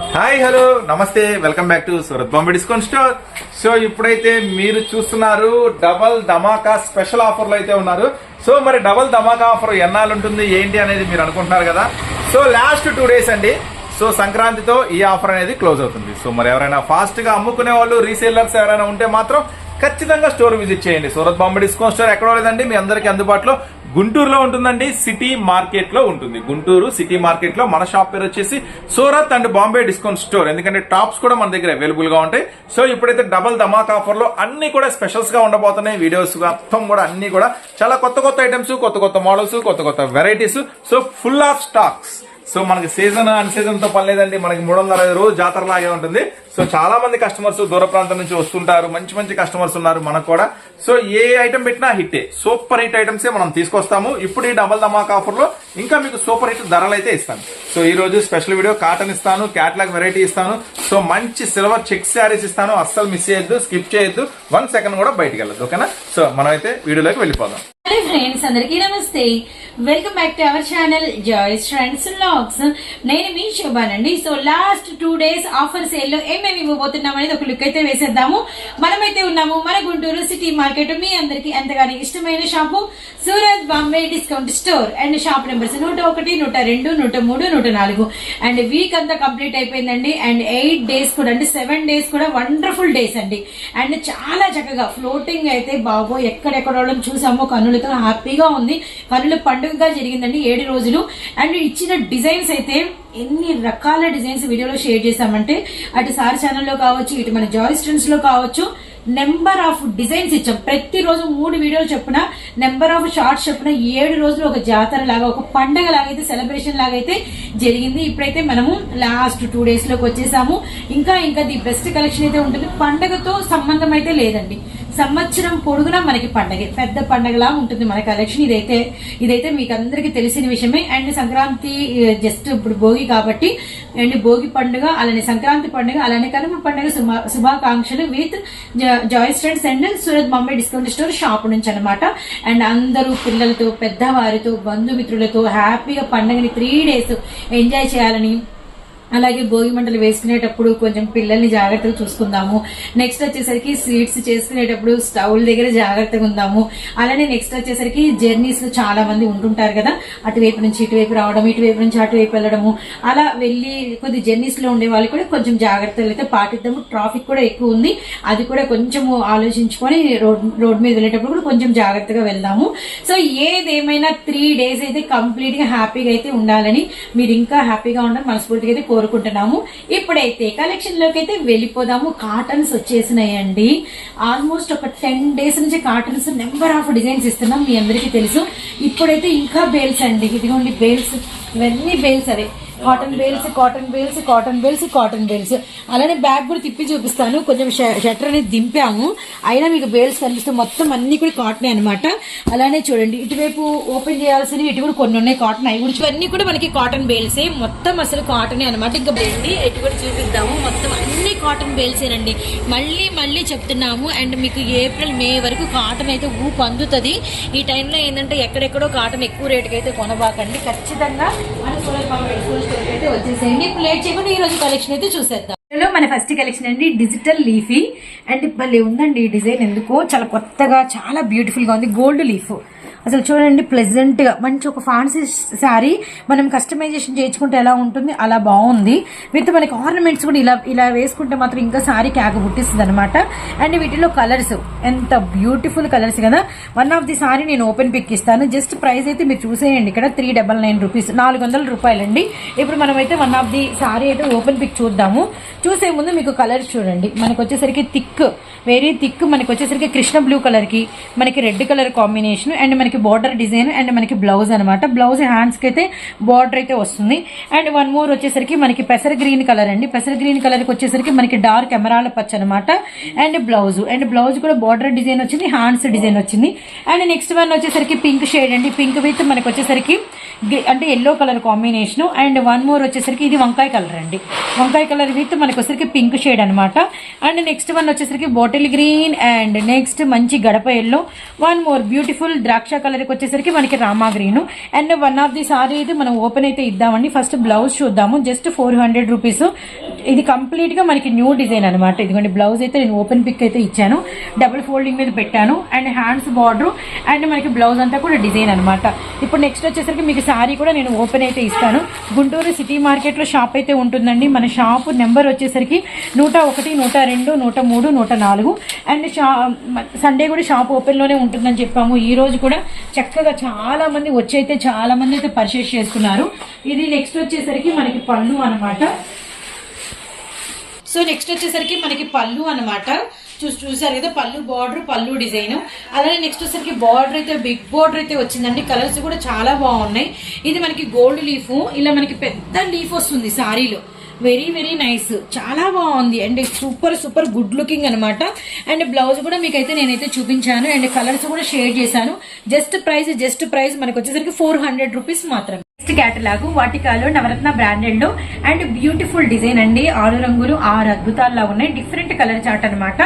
Hi hello నమస్తే welcome back to Surat Bombay discount store. So ఇప్పుడైతే మీరు చూస్తున్నారు డబల్ ధమాకా స్పెషల్ ఆఫర్లు అయితే ఉన్నారు. సో మరి డబల్ ధమాకా ఆఫర్ ఎన్నాళ్ళు ఉంటుంది ఏంటి అనేది మీరు అనుకుంటున్నారు కదా? సో లాస్ట్ టూ డేస్ అండి. సో సంక్రాంతితో ఈ ఆఫర్ అనేది క్లోజ్ అవుతుంది. సో మరి ఎవరైనా ఫాస్ట్గా అమ్ముకునే వాళ్ళు రీసేలర్స్ ఎవరైనా ఉంటే మాత్రం ఖచ్చితంగా స్టోర్ విజిట్ చేయండి. సూరత్ బాంబే డిస్కౌంట్ స్టోర్ ఎక్కడో లేదండి. మీ అందరికీ అందుబాటులో గుంటూరులో ఉంటుందండి సిటీ మార్కెట్లో ఉంటుంది. గుంటూరు సిటీ మార్కెట్లో మన షాప్ పేరు వచ్చేసి Surat and Bombay discount store. ఎందుకంటే టాప్స్ కూడా మన దగ్గర అవైలబుల్గా ఉంటాయి. సో ఇప్పుడైతే డబల్ ధమాక్ ఆఫర్లో అన్ని కూడా స్పెషల్స్గా ఉండబోతున్నాయి. వీడియోస్ మొత్తం కూడా అన్ని కూడా చాలా కొత్త కొత్త ఐటమ్స్ కొత్త కొత్త మోడల్స్ కొత్త కొత్త varieties so full of stocks so మనకి సీజన్ అన్ సీజన్తో పని లేదండి మనకి మూడు వందల అరవై రోజు జాతర లాగే ఉంటుంది. సో చాలా మంది కస్టమర్స్ దూర ప్రాంతం నుంచి వస్తుంటారు. మంచి మంచి కస్టమర్స్ ఉన్నారు మనకు కూడా. సో ఏ ఐటమ్ పెట్టినా హిట్టే సూపర్ హిట్ ఐటమ్స్ మనం తీసుకొస్తాము. ఇప్పుడు ఈ డబల్ ధమాక్ ఆఫర్లో ఇంకా మీకు సూపర్ హిట్ ధరలు అయితే ఇస్తాను. సో ఈ రోజు స్పెషల్ వీడియో కాటన్ ఇస్తాను క్యాట్లాగ్ వెరైటీ ఇస్తాను. సో మంచి సిల్వర్ చెక్ శారీస్ ఇస్తాను. అస్సలు మిస్ చేయొద్దు స్కిప్ చేయొద్దు. వన్ సెకండ్ కూడా బయటకు వెళ్ళదు ఓకేనా? సో మనం అయితే వీడియోలోకి వెళ్ళిపోదాం. హలో ఫ్రెండ్స్ అందరికీ నమస్తే. Welcome back to our channel Joy's friends logs నేను మీ శోభానండి. So last two days offer సేల్లో ఏమేమి ఇవ్వబోతున్నాం అనేది ఒక లుక్ అయితే వేసేద్దాము. మనమైతే ఉన్నాము మన గుంటూరు సిటీ మార్కెట్. మీ అందరికి ఎంతగానో ఇష్టమైన shop Surat Bombay discount store. And shop numbers నూట ఒకటి నూట రెండు నూట మూడు నూట నాలుగు. అండ్ వీక్ అంతా కంప్లీట్ అయిపోయిందండి. అండ్ ఎయిట్ డేస్ కూడా అంటే సెవెన్ డేస్ కూడా వండర్ఫుల్ డేస్ అండి. అండ్ చాలా చక్కగా ఫ్లోటింగ్ అయితే బాబో ఎక్కడెక్కడ చూసామో కనులు కన్నులతో హ్యాపీగా ఉంది. కన్నుల పండుగగా జరిగిందండి ఏడు రోజులు. అండ్ ఇచ్చిన డిజైన్స్ అయితే ఎన్ని రకాల డిజైన్స్ వీడియోలో షేర్ చేశామంటే అటు సార్ ఛానల్లో కావచ్చు ఇటు మన జాయ్ స్టూడెంట్స్లో కావచ్చు నెంబర్ ఆఫ్ డిజైన్స్ ఇచ్చాం. ప్రతిరోజు మూడు వీడియోలు చెప్పిన నెంబర్ ఆఫ్ షార్ట్స్ చెప్పిన ఏడు రోజులు ఒక జాతర లాగా ఒక పండగ లాగైతే సెలబ్రేషన్ లాగైతే జరిగింది. ఇప్పుడైతే మనము లాస్ట్ టూ డేస్లోకి వచ్చేసాము. ఇంకా ఇంకా ది బెస్ట్ కలెక్షన్ అయితే ఉంటుంది. పండగతో సంబంధం అయితే లేదండి. సంవత్సరం పొడుగునా మనకి పండగే. పెద్ద పండగలా ఉంటుంది మన కలెక్షన్ ఇదైతే ఇదైతే మీకు అందరికీ తెలిసిన విషయమే. అండ్ సంక్రాంతి జస్ట్ ఇప్పుడు భోగి కాబట్టి అండ్ భోగి పండుగ అలానే సంక్రాంతి పండుగ అలానే కనుమ పండుగ శుభా- శుభాకాంక్షలు with Joy stents and Surat Bombay discount store shop నుంచి అనమాట అండ్ అందరూ పిల్లలతో పెద్దవారితో బంధుమిత్రులతో హ్యాపీగా పండుగని త్రీ డేస్ ఎంజాయ్ చేయాలని అలాగే భోగి మంటలు వేసుకునేటప్పుడు కొంచెం పిల్లల్ని జాగ్రత్తగా చూసుకుందాము. నెక్స్ట్ వచ్చేసరికి స్వీట్స్ చేసుకునేటప్పుడు స్టవ్ల దగ్గర జాగ్రత్తగా ఉందాము. అలానే నెక్స్ట్ వచ్చేసరికి జర్నీస్ చాలా మంది ఉంటుంటారు కదా. అటువైపు నుంచి ఇటువైపు రావడం ఇటువైపు నుంచి అటువైపు వెళ్ళడము. అలా వెళ్ళి కొద్ది జర్నీస్లో ఉండే వాళ్ళు కూడా కొంచెం జాగ్రత్తలు అయితే పాటిద్దాము. ట్రాఫిక్ కూడా ఎక్కువ ఉంది. అది కూడా కొంచెం ఆలోచించుకొని రోడ్ రోడ్ మీద వెళ్ళేటప్పుడు కూడా కొంచెం జాగ్రత్తగా వెళ్దాము. సో ఏదేమైనా త్రీ డేస్ అయితే కంప్లీట్గా హ్యాపీగా అయితే ఉండాలని మీరు ఇంకా హ్యాపీగా ఉండడం మనస్ఫూర్తిగా అయితే కోరుకుంటున్నాము. ఇప్పుడైతే కలెక్షన్లోకి అయితే వెళ్ళిపోదాము. కాటన్స్ వచ్చేసినాయండి. ఆల్మోస్ట్ ఒక టెన్ డేస్ నుంచి కాటన్స్ నెంబర్ ఆఫ్ డిజైన్స్ ఇస్తున్నాం. మీ అందరికీ తెలుసు. ఇప్పుడైతే ఇంకా బేల్స్ అండి. ఇదిగోండి బేల్స్ ఇవన్నీ బేల్స్ అవే cotton bales cotton bales cotton bales cotton bales. అలానే బ్యాగ్ కూడా తిప్పి చూపిస్తాను. కొంచెం షట్టర్ అనేది దింపాము. అయినా మీకు బేల్స్ కనిపిస్తే మొత్తం అన్ని కూడా కాటన్ అనమాట అలానే చూడండి ఇటువైపు ఓపెన్ చేయాల్సినవి ఇటు కూడా కొన్ని ఉన్నాయి. కాటన్ అవి కూడా ఇవన్నీ కూడా మనకి కాటన్ బేల్సే. మొత్తం అసలు కాటనే అనమాట ఇంకా బేండి ఇటు కూడా చూపిద్దాము. మొత్తం అన్ని కాటన్ బేల్సేనండి. మళ్ళీ మళ్ళీ చెప్తున్నాము. అండ్ మీకు ఏప్రిల్ మే వరకు కాటన్ అయితే ఊపు అందుతుంది ఈ టైంలో ఏంటంటే ఎక్కడెక్కడో కాటన్ ఎక్కువ రేటుకి అయితే కొనబాకండి. ఖచ్చితంగా మన సూరత్ పవర్ అయితే వచ్చేసేయండి. ఇప్పుడు లేట్ చేయకుండా ఈ రోజు కలెక్షన్ అయితే చూసేద్దాం. లో మన ఫస్ట్ కలెక్షన్ అండి డిజిటల్ లీఫీ అండ్ భలే ఉందండి ఈ డిజైన్ ఎందుకో. చాలా కొత్తగా చాలా బ్యూటిఫుల్గా ఉంది. గోల్డ్ లీఫ్ అసలు చూడండి ప్లెజెంట్గా మంచి ఒక ఫ్యాన్సీ శారీ మనం కస్టమైజేషన్ చేయించుకుంటే ఎలా ఉంటుంది అలా బాగుంది. విత్ మనకి ఆర్నమెంట్స్ కూడా ఇలా ఇలా వేసుకుంటే మాత్రం ఇంకా శారీ క్యాగ పుట్టిస్తుంది అనమాట అండ్ వీటిలో కలర్స్ ఎంత బ్యూటిఫుల్ కలర్స్ కదా. వన్ ఆఫ్ ది సారీ నేను ఓపెన్ పిక్ ఇస్తాను. జస్ట్ ప్రైస్ అయితే మీరు చూసేయండి ఇక్కడ త్రీ డబల్ నైన్ రూపీస్ నాలుగు వందల రూపాయలండి. ఇప్పుడు మనమైతే వన్ ఆఫ్ ది సారీ అయితే ఓపెన్ పిక్ చూద్దాము. చూసే ముందు మీకు కలర్స్ చూడండి. మనకు వచ్చేసరికి థిక్ వెరీ థిక్ మనకి వచ్చేసరికి కృష్ణ బ్లూ కలర్కి మనకి రెడ్ కలర్ కాంబినేషన్ అండ్ మనకి బార్డర్ డిజైన్ అండ్ మనకి బ్లౌజ్ అనమాట బ్లౌజ్ హ్యాండ్స్కి అయితే బార్డర్ అయితే వస్తుంది. అండ్ వన్ మోర్ వచ్చేసరికి మనకి పెసర గ్రీన్ కలర్ అండి. పెసర గ్రీన్ కలర్కి వచ్చేసరికి మనకి డార్క్ ఎమరాల పచ్చ అనమాట అండ్ బ్లౌజ్ అండ్ బ్లౌజ్ కూడా బార్డర్ డిజైన్ వచ్చింది హ్యాండ్స్ డిజైన్ వచ్చింది. అండ్ నెక్స్ట్ వన్ వచ్చేసరికి పింక్ షేడ్ అండి. పింక్ విత్ మనకి వచ్చేసరికి అంటే yellow colour combination and one more వచ్చేసరికి ఇది వంకాయ కలర్ అండి. వంకాయ కలర్ విత్ మనకి వచ్చేసరికి పింక్ షేడ్ అనమాట అండ్ నెక్స్ట్ వన్ వచ్చేసరికి బాటిల్ గ్రీన్ అండ్ నెక్స్ట్ మంచి గడప ఎల్లో వన్ మోర్ బ్యూటిఫుల్ ద్రాక్ష కలర్ వచ్చేసరికి మనకి Rama green and one of the sari అయితే మనం ఓపెన్ అయితే ఇద్దామండి. ఫస్ట్ బ్లౌజ్ చూద్దాము. జస్ట్ ఫోర్ హండ్రెడ్ రూపీస్ ఇది కంప్లీట్గా మనకి న్యూ డిజైన్ అనమాట ఇదిగోండి బ్లౌజ్ అయితే నేను ఓపెన్ పిక్ అయితే ఇచ్చాను. డబుల్ ఫోల్డింగ్ మీద పెట్టాను. అండ్ హ్యాండ్స్ బార్డర్ అండ్ మనకి బ్లౌజ్ అంతా కూడా డిజైన్ అనమాట ఇప్పుడు నెక్స్ట్ వచ్చేసరికి మీకు సారీ కూడా నేను ఓపెన్ అయితే ఇస్తాను. గుంటూరు సిటీ మార్కెట్లో షాప్ అయితే ఉంటుందండి. మన షాప్ నెంబర్ వచ్చేసరికి నూట ఒకటి నూట రెండు నూట మూడు నూట నాలుగు. అండ్ షా సండే కూడా షాప్ ఓపెన్లోనే ఉంటుందని చెప్పాము. ఈ రోజు కూడా చక్కగా చాలా మంది వచ్చి అయితే చాలా మంది అయితే పర్చేస్ చేసుకున్నారు ఇది నెక్స్ట్ వచ్చేసరికి మనకి పళ్ళు అనమాట సో నెక్స్ట్ వచ్చేసరికి మనకి పళ్ళు అన్నమాట. చూసి చూసారు కదా పళ్ళు బార్డర్ పళ్ళు డిజైన్ అలానే నెక్స్ట్ వచ్చేసరికి బార్డర్ అయితే బిగ్ బార్డర్ అయితే వచ్చిందండి. కలర్స్ కూడా చాలా బాగున్నాయి. ఇది మనకి గోల్డ్ లీఫ్ ఇలా మనకి పెద్ద లీఫ్ వస్తుంది సారీలో. Very very nice. చాలా బాగుంది. And super super good looking అనమాట అండ్ బ్లౌజ్ కూడా మీకైతే నేనైతే చూపించాను. అండ్ కలర్స్ కూడా షేర్ చేశాను. జస్ట్ ప్రైస్ జస్ట్ ప్రైస్ మనకు వచ్చేసరికి ఫోర్ హండ్రెడ్ రూపీస్ మాత్రమే. Catalogue వాటికాలో Navaratna branded and beautiful design అండి. ఆరు రంగులు ఆరు అద్భుతాల్లా ఉన్నాయి. డిఫరెంట్ కలర్ చార్ట్ అన్నమాట.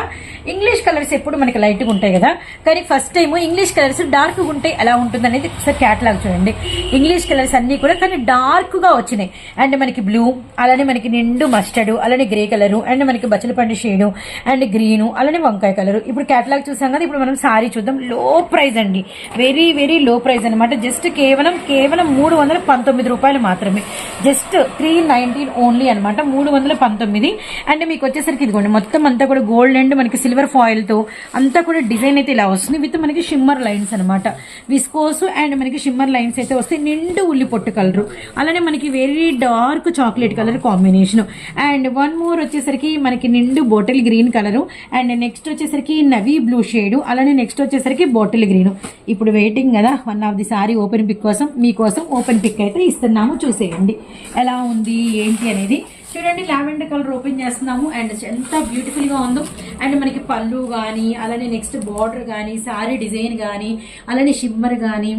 ఇంగ్లీష్ కలర్స్ ఎప్పుడు మనకి లైట్గా ఉంటాయి కదా. కానీ ఫస్ట్ టైం ఇంగ్లీష్ కలర్స్ డార్క్గా ఉంటే ఎలా ఉంటుంది అనేది ఒకసారి క్యాటలాగ్ చూడండి. ఇంగ్లీష్ కలర్స్ అన్నీ కూడా కానీ డార్క్గా వచ్చినాయి. అండ్ మనకి బ్లూ అలానే మనకి నిండు మస్టర్డ్ అలానే గ్రే కలర్ అండ్ మనకి బచ్చలపండు షేడు అండ్ గ్రీన్ అలానే వంకాయ కలర్ ఇప్పుడు క్యాటలాగ్ చూసాం కదా ఇప్పుడు మనం సారీ చూద్దాం. లో ప్రైస్ అండి. వెరీ వెరీ లో ప్రైస్ అనమాట జస్ట్ కేవలం కేవలం మూడు వందల పంతొమ్మిది రూపాయలు మాత్రమే. జస్ట్ త్రీ నైన్టీన్ ఓన్లీ అనమాట మూడు వందల పంతొమ్మిది. అండ్ మీకు వచ్చేసరికి ఇదిగోండి మొత్తం అంతా కూడా గోల్డ్ అండ్ మనకి సిల్వర్ ఫాయిల్తో అంతా కూడా డిజైన్ అయితే ఇలా వస్తుంది. విత్ మనకి షిమ్మర్ లైన్స్ అనమాట విస్కోస్ అండ్ మనకి షిమ్మర్ లైన్స్ అయితే వస్తాయి. నిండు ఉల్లి పొట్టు కలర్ అలానే మనకి very dark chocolate colour combination and one more వచ్చేసరికి మనకి నిండు bottle green colour and next వచ్చేసరికి నవీ బ్లూ షేడ్ అలానే నెక్స్ట్ వచ్చేసరికి బాటిల్ గ్రీన్ ఇప్పుడు వెయిటింగ్ కదా one of the sari open pick కోసం మీకోసం ఓపెన్ పిక్ అయితే ఇస్తున్నాము చూసేయండి. ఎలా ఉంది ఏంటి అనేది. చూడండి లావెండర్ కలర్ ఓపెన్ చేస్తున్నాము. అండ్ ఎంత బ్యూటిఫుల్గా ఉందో. అండ్ మనకి పళ్ళు కానీ అలానే నెక్స్ట్ బార్డర్ కానీ సారీ డిజైన్ కానీ అలానే షిమ్మర్ కానీ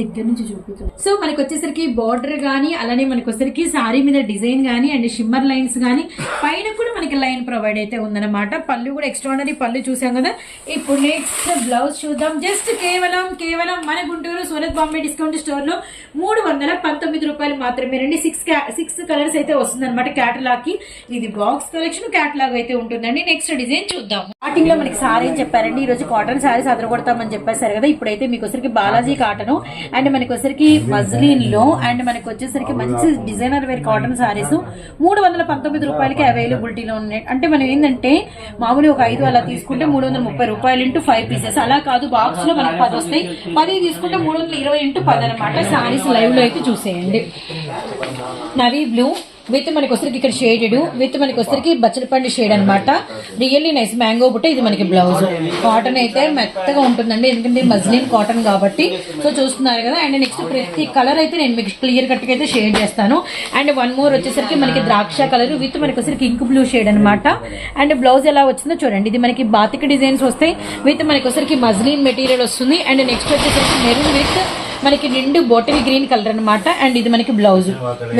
దగ్గర నుంచి చూపుతాం సో మనకి వచ్చేసరికి బార్డర్ గానీ అలానే మనకి వచ్చేసరికి సారీ మీద డిజైన్ గానీ అండ్ షిమ్మర్ లైన్స్ గానీ పైన కూడా మనకి లైన్ ప్రొవైడ్ అయితే ఉందన్నమాట. పళ్ళు కూడా ఎక్స్ట్రాడనరీ పళ్ళు చూసాం కదా. ఇప్పుడు నెక్స్ట్ బ్లౌజ్ చూద్దాం. జస్ట్ కేవలం కేవలం మన గుంటూరు సూరత్ బాంబే డిస్కౌంట్ స్టోర్లో మూడు వందల పంతొమ్మిది రూపాయలు మాత్రమే రండి. సిక్స్ సిక్స్ కలర్స్ అయితే వస్తుంది అనమాట క్యాటలాగ్కి. ఇది బాక్స్ కలెక్షన్ క్యాటలాగ్ అయితే ఉంటుందండి. నెక్స్ట్ డిజైన్ చూద్దాం. స్టార్టింగ్లో మనకి సారీ అని చెప్పారండి. ఈ రోజు కాటన్ సారీస్ అదరగొడతామని చెప్పేశారు కదా. ఇప్పుడైతే మీకు వచ్చరికి బాలాజీ కాటన్ అండ్ మనకి వచ్చేసరికి మజ్లీన్లో అండ్ మనకి వచ్చేసరికి మంచి డిజైనర్ వేర్ కాటన్ సారీస్ మూడు వందల పంతొమ్మిది రూపాయలకి అవైలబిలిటీలో ఉన్నాయి. అంటే మనం ఏంటంటే మామూలు ఒక ఐదు అలా తీసుకుంటే మూడు వందల ముప్పై రూపాయలు ఇంటూ ఫైవ్ పీసెస్. అలా కాదు బాక్స్లో మనకి పది వస్తాయి. పది తీసుకుంటే మూడు వందల ఇరవై ఇంటూ పది అనమాట సారీస్ లైవ్లో అయితే చూసేయండి. నవీ బ్లూ విత్ మనకి వచ్చరికి ఇక్కడ షేడెడ్ విత్ మనకి వచ్చరికి బచ్చలపండు షేడ్ అన్నమాట. రియల్లీ నైస్ మ్యాంగో బుట్ట ఇది మనకి బ్లౌజ్ కాటన్ అయితే మెత్తగా ఉంటుందండి ఎందుకంటే మజ్లిన్ కాటన్ కాబట్టి. సో చూస్తున్నారు కదా. అండ్ నెక్స్ట్ ప్రతి కలర్ అయితే నేను మీకు క్లియర్ కట్గా అయితే షేడ్ చేస్తాను. అండ్ వన్ మోర్ వచ్చేసరికి మనకి ద్రాక్ష కలర్ విత్ మనకి వచ్చరికి ఇంక్ బ్లూ షేడ్ అనమాట అండ్ బ్లౌజ్ ఎలా వచ్చిందో చూడండి. ఇది మనకి బాతిక డిజైన్స్ వస్తాయి. విత్ మనకి వచ్చరికి మజ్లిన్ మెటీరియల్ వస్తుంది. అండ్ నెక్స్ట్ వచ్చేసరికి మెరూన్ విత్ మనకి రెండు బాటిల్ గ్రీన్ కలర్ అన్నమాట అండ్ ఇది మనకి blouse.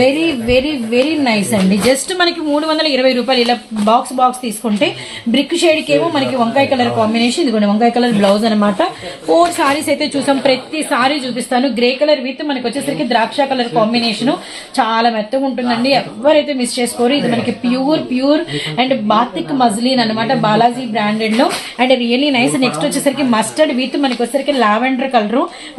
Very very very nice అండి. జస్ట్ మనకి మూడు వందల ఇరవై రూపాయలు ఇలా బాక్స్ బాక్స్ తీసుకుంటే బ్రిక్ షేడ్కి ఏమో మనకి వంకాయ కలర్ కాంబినేషన్ ఇదిగోండి వంకాయ కలర్ బ్లౌజ్ అనమాట ఫోర్ సారీస్ అయితే చూసాం ప్రతి సారీ చూపిస్తాను. గ్రే కలర్ విత్ మనకి వచ్చేసరికి ద్రాక్ష కలర్ కాంబినేషన్ చాలా మెత్తగా ఉంటుందండి. ఎవరైతే మిస్ చేసుకోరు ఇది మనకి pure pure and batik muslin అనమాట బాలాజీ బ్రాండెడ్లో. అండ్ రియల్లీ నైస్ నెక్స్ట్ వచ్చేసరికి మస్టర్డ్ విత్ మనకి వచ్చేసరికి lavender colour.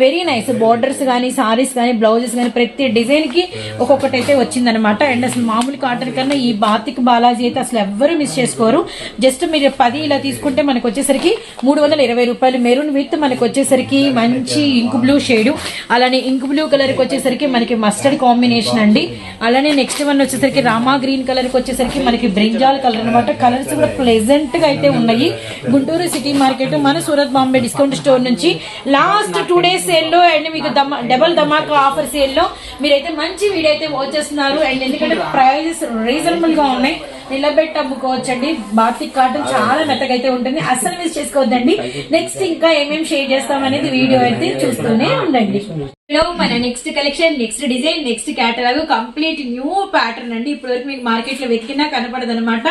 Very nice borders కానీ సారీస్ కానీ బ్లౌజెస్ కానీ ప్రతి డిజైన్కి ఒక్కొక్కటి అయితే వచ్చిందనమాట అండ్ అసలు మామూలు కాటన్ కన్నా ఈ బాతిక్ బాలాజీ అయితే అసలు ఎవ్వరు మిస్ చేసుకోరు. జస్ట్ మీరు పది ఇలా తీసుకుంటే మనకు వచ్చేసరికి మూడు వందల ఇరవై రూపాయలు. మెరూన్ విత్ మనకు వచ్చేసరికి మంచి ఇంక్ బ్లూ షేడ్ అలానే ఇంక్ బ్లూ కలర్కి వచ్చేసరికి మనకి మస్టర్డ్ కాంబినేషన్ అండి. అలానే నెక్స్ట్ వన్ వచ్చేసరికి రామా గ్రీన్ కలర్కి వచ్చేసరికి మనకి బ్రింజాల్ కలర్ అనమాట కలర్స్ కూడా ప్లెజెంట్గా అయితే ఉన్నాయి. గుంటూరు సిటీ మార్కెట్ మన సూరత్ బాంబే డిస్కౌంట్ స్టోర్ నుంచి last two days sale and మీకు డబల్ ధమాకా ఆఫర్ సేల్లో మీరైతే మంచి వీడియో అయితే వచ్చేస్తున్నారు. అండ్ ఎందుకంటే ప్రైజెస్ రీజనబుల్గా ఉన్నాయి. నిలబెట్టి అమ్ముకోవచ్చండి బాతిక్ కాటన్ చాలా మెత్తగా అయితే ఉంటుంది. అస్సలు మిస్ చేసుకోవద్దండి. నెక్స్ట్ ఇంకా ఏమేమి షేర్ చేస్తాం అనేది వీడియో అయితే చూస్తూనే ఉండండి. లో మన next collection next design next catalogue complete new pattern అండి. ఇప్పటి వరకు మీకు మార్కెట్లో వెతికినా కనపడదు అనమాట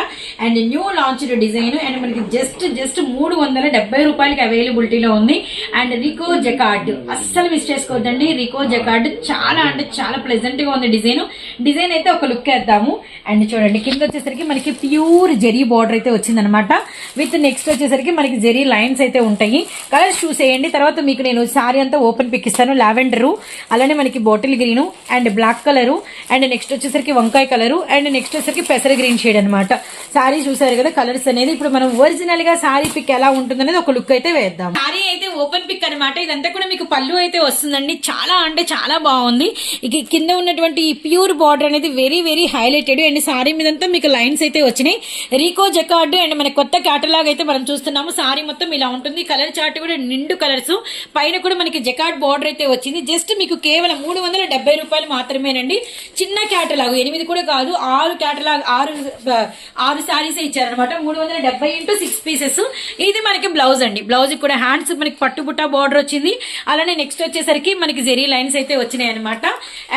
and new launch design and మనకి జస్ట్ జస్ట్ మూడు వందల డెబ్బై రూపాయలకి అవైలబిలిటీలో ఉంది. అండ్ రికో జకార్డ్ అస్సలు మిస్ చేసుకోవద్దండి. రికో జకార్డ్ చాలా అంటే చాలా ప్లెజెంట్గా ఉంది డిజైన్ డిజైన్ అయితే ఒక లుక్ వేద్దాము. అండ్ చూడండి కింద వచ్చేసరికి మనకి ప్యూర్ జెరీ బార్డర్ అయితే వచ్చిందనమాట విత్ నెక్స్ట్ వచ్చేసరికి మనకి జెరీ లైన్స్ అయితే ఉంటాయి. కలర్స్ చూసేయండి తర్వాత మీకు నేను సారీ అంతా ఓపెన్ పిక్ ఇస్తాను. లావెండర్ అలానే మనకి bottle green and black colour and next వచ్చేసరికి వంకాయ కలర్ అండ్ నెక్స్ట్ వచ్చేసరికి పెసర గ్రీన్ షేడ్ అనమాట సారీ చూసారు కదా కలర్స్ అనేది ఇప్పుడు మనం ఒరిజినల్గా సారీ పిక్ ఎలా ఉంటుందనేది ఒక లుక్ అయితే వేద్దాం. సారీ అయితే ఓపెన్ పిక్ అనమాట ఇదంతా కూడా మీకు పళ్ళు అయితే వస్తుందండి. చాలా అంటే చాలా బాగుంది. ఇక కింద ఉన్నటువంటి ఈ ప్యూర్ బార్డర్ అనేది very very highlighted and sari మీదంతా మీకు లైన్స్ అయితే వచ్చినాయి. రీకో జకార్డు అండ్ మన కొత్త క్యాటలాగ్ అయితే మనం చూస్తున్నాము. సారీ మొత్తం ఇలా ఉంటుంది. కలర్ చార్ట్ కూడా నిండు కలర్స్ పైన కూడా మనకి జకార్డ్ బార్డర్ అయితే వచ్చింది. జస్ట్ మీకు కేవలం మూడు వందల డెబ్బై రూపాయలు మాత్రమేనండి. చిన్న క్యాటలాగ్ ఎనిమిది కూడా కాదు ఆరు క్యాటలాగ్ ఆరు ఆరు శారీస్ ఇచ్చారనమాట మూడు వందల డెబ్బై ఇంటూ సిక్స్ పీసెస్. ఇది మనకి బ్లౌజ్ అండి. బ్లౌజ్ కూడా హ్యాండ్స్ మనకి పట్టుబుట్ట బార్డర్ వచ్చింది. అలానే నెక్స్ట్ వచ్చేసరికి మనకి జెరీ లైన్స్ అయితే వచ్చినాయి అనమాట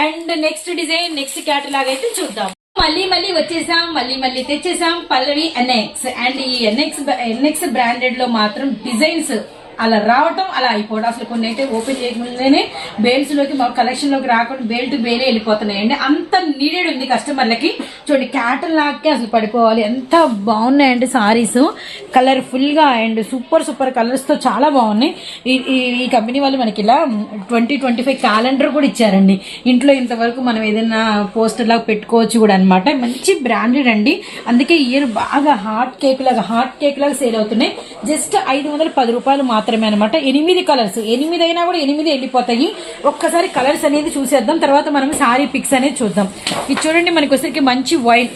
and next design next catalogue అయితే చూద్దాం. మళ్ళీ మళ్ళీ వచ్చేసాం మళ్ళీ మళ్ళీ తెచ్చేసాం. పల్లవి ఎన్ఎక్స్ అండ్ ఈ ఎన్ఎక్స్ ఎన్ఎక్స్ బ్రాండెడ్లో మాత్రం డిజైన్స్ అలా రావటం అలా అయిపోవడం. అసలు కొన్ని అయితే ఓపెన్ చేయకుండానే బేల్స్లోకి మా కలెక్షన్లోకి రాకుండా బేల్ టు బేలే వెళ్ళిపోతున్నాయండి. అంత నీడెడ్ ఉంది కస్టమర్లకి చూడండి క్యాటల్ లాక్కే అసలు పడిపోవాలి. ఎంత బాగున్నాయండి సారీస్ కలర్ఫుల్గా అండ్ సూపర్ సూపర్ కలర్స్తో చాలా బాగున్నాయి. ఈ- ఈ కంపెనీ వాళ్ళు మనకి ఇలా ట్వంటీ ట్వంటీ ఫైవ్ క్యాలెండర్ కూడా ఇచ్చారండి. ఇంట్లో ఇంతవరకు మనం ఏదైనా పోస్టర్ లాగా పెట్టుకోవచ్చు కూడా అనమాట మంచి బ్రాండెడ్ అండి. అందుకే ఇయర్ బాగా హాట్ కేక్ లాగా హాట్ కేక్ లాగా సేల్ అవుతున్నాయి. జస్ట్ ఐదు వందల పది రూపాయలు మాత్రమే అనమాట ఎనిమిది కలర్స్ ఎనిమిది అయినా కూడా ఎనిమిది వెళ్ళిపోతాయి. ఒక్కసారి కలర్స్ అనేది చూసేద్దాం. తర్వాత మనం సారీ పిక్స్ అనేది చూద్దాం. ఇది చూడండి మనకి వచ్చరికి మంచి వైట్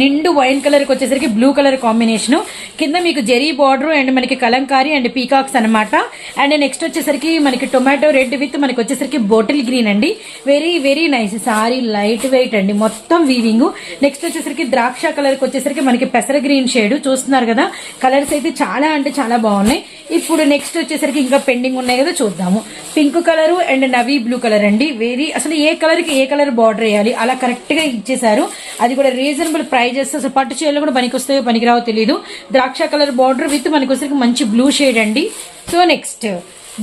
నిండు వైన్ కలర్కి వచ్చేసరికి బ్లూ కలర్ కాంబినేషన్. కింద మీకు జెరీ బార్డర్ అండ్ మనకి కలంకారీ అండ్ పీకాక్స్ అన్నమాట. అండ్ నెక్స్ట్ వచ్చేసరికి మనకి టొమాటో రెడ్ విత్ మనకి వచ్చేసరికి బాటిల్ గ్రీన్ అండి. Very very nice sari light weight అండి. మొత్తం వీవింగ్ నెక్స్ట్ వచ్చేసరికి ద్రాక్ష కలర్కి వచ్చేసరికి మనకి పెసర గ్రీన్ షేడ్. చూస్తున్నారు కదా కలర్స్ అయితే చాలా అంటే చాలా బాగున్నాయి. ఇప్పుడు నెక్స్ట్ వచ్చేసరికి ఇంకా పెండింగ్ ఉన్నాయి కదా చూద్దాము. Pink colour and navy blue colour అండి. వెరీ అసలు ఏ కలర్కి ఏ కలర్ బార్డర్ వేయాలి? అలా కరెక్ట్గా ఇచ్చేసారు అది కూడా రీజనబుల్ ప్రైజెస్ అసలు పట్టు చీరలు కూడా పనికి వస్తాయో పనికిరావో తెలియదు ద్రాక్ష కలర్ బార్డర్ విత్ మనకి వచ్చేసరికి మంచి బ్లూ షేడ్ అండి. సో నెక్స్ట్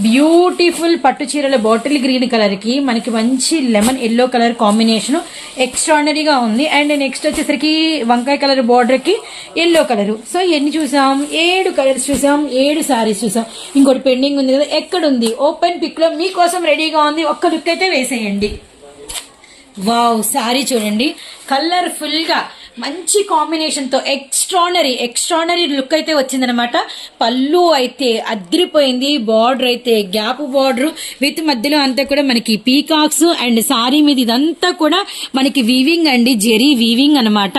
బ్యూటిఫుల్ పట్టు చీరల బాటిల్ గ్రీన్ కలర్కి మనకి మంచి లెమన్ ఎల్లో కలర్ కాంబినేషన్ ఎక్స్ట్రాడనరీగా ఉంది. అండ్ నెక్స్ట్ వచ్చేసరికి వంకాయ కలర్ బార్డర్కి ఎల్లో కలర్. సో ఎన్ని చూసాం? ఏడు కలర్స్ చూసాం. ఏడు సారీస్ చూసాం. ఇంకోటి పెండింగ్ ఉంది కదా ఎక్కడ ఉంది ఓపెన్ పిక్లో మీకోసం రెడీగా ఉంది. ఒక్క లుక్ అయితే వేసేయండి. వావ్ సారీ చూడండి. కలర్ఫుల్గా మంచి కాంబినేషన్తో ఎక్స్ట్రానరీ ఎక్స్ట్రానరీ లుక్ అయితే వచ్చిందనమాట పళ్ళు అయితే అద్రిపోయింది బార్డర్ అయితే గ్యాప్ బార్డర్ విత్ మధ్యలో అంతా కూడా మనకి పీకాక్స్ అండ్ సారీ మీద ఇదంతా కూడా మనకి వీవింగ్ అండి జెరీ వీవింగ్ అనమాట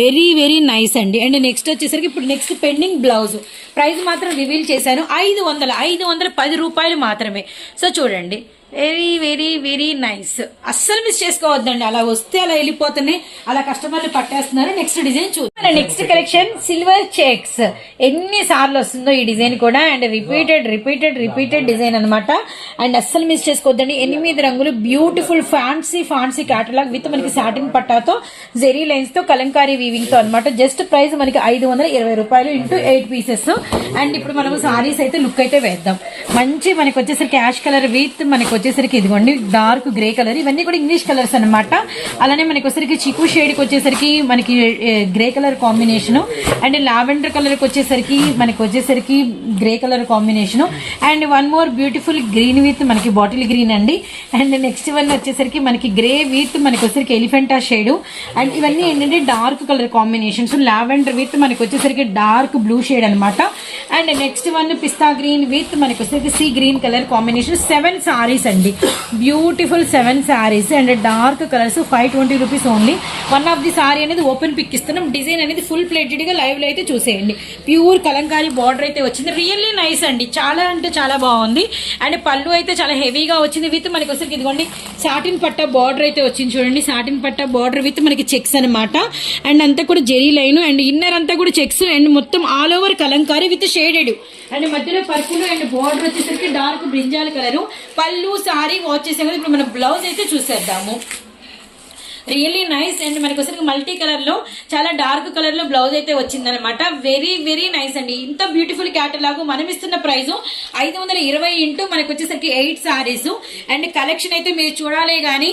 వెరీ వెరీ నైస్ అండి. అండ్ నెక్స్ట్ వచ్చేసరికి ఇప్పుడు నెక్స్ట్ పెండింగ్ బ్లౌజ్ ప్రైస్ మాత్రం రివీల్ చేశాను. ఐదు వందల ఐదు వందల పది రూపాయలు మాత్రమే. సో చూడండి. వెరీ వెరీ వెరీ నైస్ అస్సలు మిస్ చేసుకోవద్దండి. అలా వస్తే అలా వెళ్ళిపోతున్నాయి. అలా కస్టమర్లు పట్టేస్తున్నారు. నెక్స్ట్ డిజైన్ చూద్దాం. నెక్స్ట్ కలెక్షన్ సిల్వర్ చెక్స్ ఎన్ని సార్లు వస్తుందో ఈ డిజైన్ కూడా. And repeated repeated repeated design అన్నమాట. అండ్ అస్సలు మిస్ చేసుకోవద్దండి. ఎనిమిది రంగులు beautiful fancy fancy catalogue with మనకి సాటిన్ పట్టాతో జెరీ లైన్స్తో కలంకారీ వీవింగ్తో అనమాట జస్ట్ ప్రైస్ మనకి ఐదు వందల ఇరవై రూపాయలు ఇంటూ ఎయిట్ పీసెస్ అండ్ ఇప్పుడు మనం సారీస్ అయితే లుక్ అయితే వేద్దాం. మంచి మనకి వచ్చేసరికి యాష్ కలర్ విత్ మనకి వచ్చేసరికి ఇదిగోండి డార్క్ గ్రే కలర్ ఇవన్నీ కూడా ఇంగ్లీష్ కలర్స్ అన్నమాట. అలానే మనకి వచ్చేసరికి చిక్కు షేడ్కి వచ్చేసరికి మనకి grey colour combination and lavender కలర్కి వచ్చేసరికి మనకి వచ్చేసరికి grey colour combination and one more beautiful green with మనకి బాటిల్ గ్రీన్ అండి. అండ్ నెక్స్ట్ వన్ వచ్చేసరికి మనకి గ్రే విత్ మనకి వచ్చేసరికి ఎలిఫెంటా షేడ్ అండ్ ఇవన్నీ ఏంటంటే dark colour combinations lavender with మనకి వచ్చేసరికి డార్క్ బ్లూ షేడ్ అన్నమాట. And next one pista green with మనకి వచ్చేసరికి sea green colour combination seven saris అండి. Beautiful seven saris and dark colours five twenty rupees only one of the sari అనేది open pick ఇస్తున్నాం. Design అనేది full ప్లేటెడ్గా లైవ్లో అయితే చూసేయండి. ప్యూర్ కలంకారీ బార్డర్ అయితే వచ్చింది. రియల్లీ నైస్ అండి. చాలా అంటే చాలా బాగుంది. అండ్ పళ్ళు అయితే చాలా హెవీగా వచ్చింది. విత్ మనకి వచ్చేసరికి ఇదిగోండి సాటిన్ పట్ట బార్డర్ అయితే వచ్చింది చూడండి. సాటిన్ పట్ట బార్డర్ విత్ మనకి చెక్స్ అన్నమాట. అండ్ అంతా కూడా జెరీ లైన్ అండ్ ఇన్నర్ అంతా కూడా చెక్స్ అండ్ మొత్తం all over Kalamkari with shaded and మధ్యలో పర్పుల్ అండ్ బార్డర్ వచ్చేసరికి డార్క్ బ్రింజాల్ కలర్ పళ్ళు సారీ వాచ్ చేసాం కదా ఇప్పుడు మనం బ్లౌజ్ అయితే చూసేద్దాము. రియల్లీ నైస్ అండ్ మనకి వచ్చరికి మల్టీ కలర్లో చాలా డార్క్ కలర్లో బ్లౌజ్ అయితే వచ్చిందనమాట వెరీ వెరీ నైస్ అండి. ఇంత బ్యూటిఫుల్ క్యాటలాగ్ మనం ఇస్తున్న ప్రైస్ ఐదు వందల ఇరవై ఇంటూ మనకి వచ్చేసరికి ఎయిట్ సారీస్ అండ్ కలెక్షన్ అయితే మీరు చూడాలే కానీ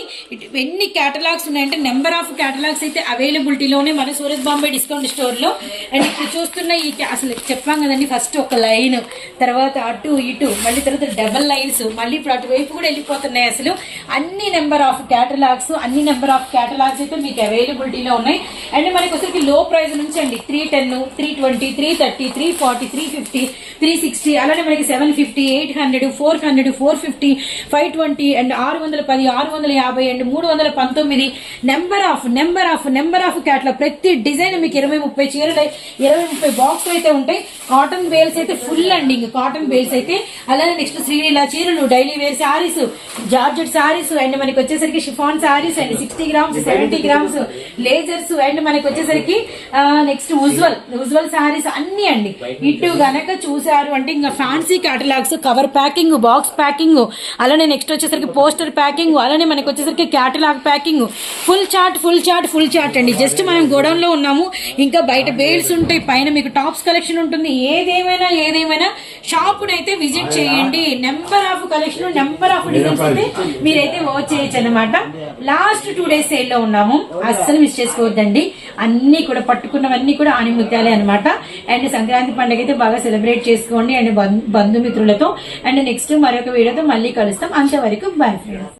ఎన్ని క్యాటలాగ్స్ ఉన్నాయంటే నెంబర్ ఆఫ్ క్యాటలాగ్స్ అయితే అవైలబిలిటీలోనే మన సూరత్ బాంబే డిస్కౌంట్ స్టోర్లో. అండ్ ఇప్పుడు చూస్తున్న ఈ అసలు చెప్పాం కదండి ఫస్ట్ ఒక లైన్ తర్వాత అటు ఇటు మళ్ళీ తర్వాత డబల్ లైన్స్ మళ్ళీ ఇప్పుడు అటువైపు కూడా వెళ్ళిపోతున్నాయి అసలు. అన్ని నెంబర్ ఆఫ్ క్యాటలాగ్స్ అన్ని నెంబర్ ఆఫ్ క్యాటలాగ్స్ అయితే మీకు అవైలబిలిటీలో ఉన్నాయి. అండ్ మనకి వచ్చరికి లో ప్రైస్ నుంచి అండి three ten three twenty three thirty three forty three fifty three sixty అలానే మనకి seven fifty eight hundred four hundred four fifty five twenty and ఆరు వందల పది ఆరు వందల యాభై అండ్ మూడు వందల పంతొమ్మిది. Number of number of number of catalogue ప్రతి డిజైన్ మీకు ఇరవై ముప్పై చీరలు ఇరవై ముప్పై బాక్స్ అయితే ఉంటాయి. కాటన్ బేల్స్ అయితే ఫుల్ అండి కాటన్ బేల్స్ అయితే. అలానే నెక్స్ట్ శ్రీలీల చీరలు daily wear saris georgette saris and మనకి వచ్చేసరికి chiffon saris and sixty grams seventy grams lasers and మనకి వచ్చేసరికి నెక్స్ట్ ఉజ్వల్ ఉజ్వల్ శారీస్ అన్ని అండి. ఇటు గనక చూసారు అంటే ఇంకా fancy catalogues cover packing box packing అలానే నెక్స్ట్ వచ్చేసరికి పోస్టర్ ప్యాకింగ్ అలానే మనకి వచ్చేసరికి catalogue packing full chart full chart full chart అండి. జస్ట్ మనం గోడౌన్లో ఉన్నాము. ఇంకా బయట బేల్స్ ఉంటాయి. పైన మీకు టాప్స్ కలెక్షన్ ఉంటుంది. ఏదేమైనా ఏదేమైనా షాప్ అయితే విజిట్ చేయండి. Number of collection number of designs అయితే మీరైతే వాచ్ చేయొచ్చు అనమాట లాస్ట్ టూ డేస్ సేల్లో ఉన్నాము. అస్సలు మిస్ చేసుకోవద్దండి. అన్ని కూడా పట్టుకున్నవన్నీ కూడా ఆణిముత్యాలే అనమాట అండ్ సంక్రాంతి పండుగ అయితే బాగా సెలబ్రేట్ చేసుకోండి అండ్ బంధు- బంధుమిత్రులతో. అండ్ నెక్స్ట్ మరొక వీడియోతో మళ్ళీ కలుస్తాం. అంతవరకు బై ఫ్రెండ్స్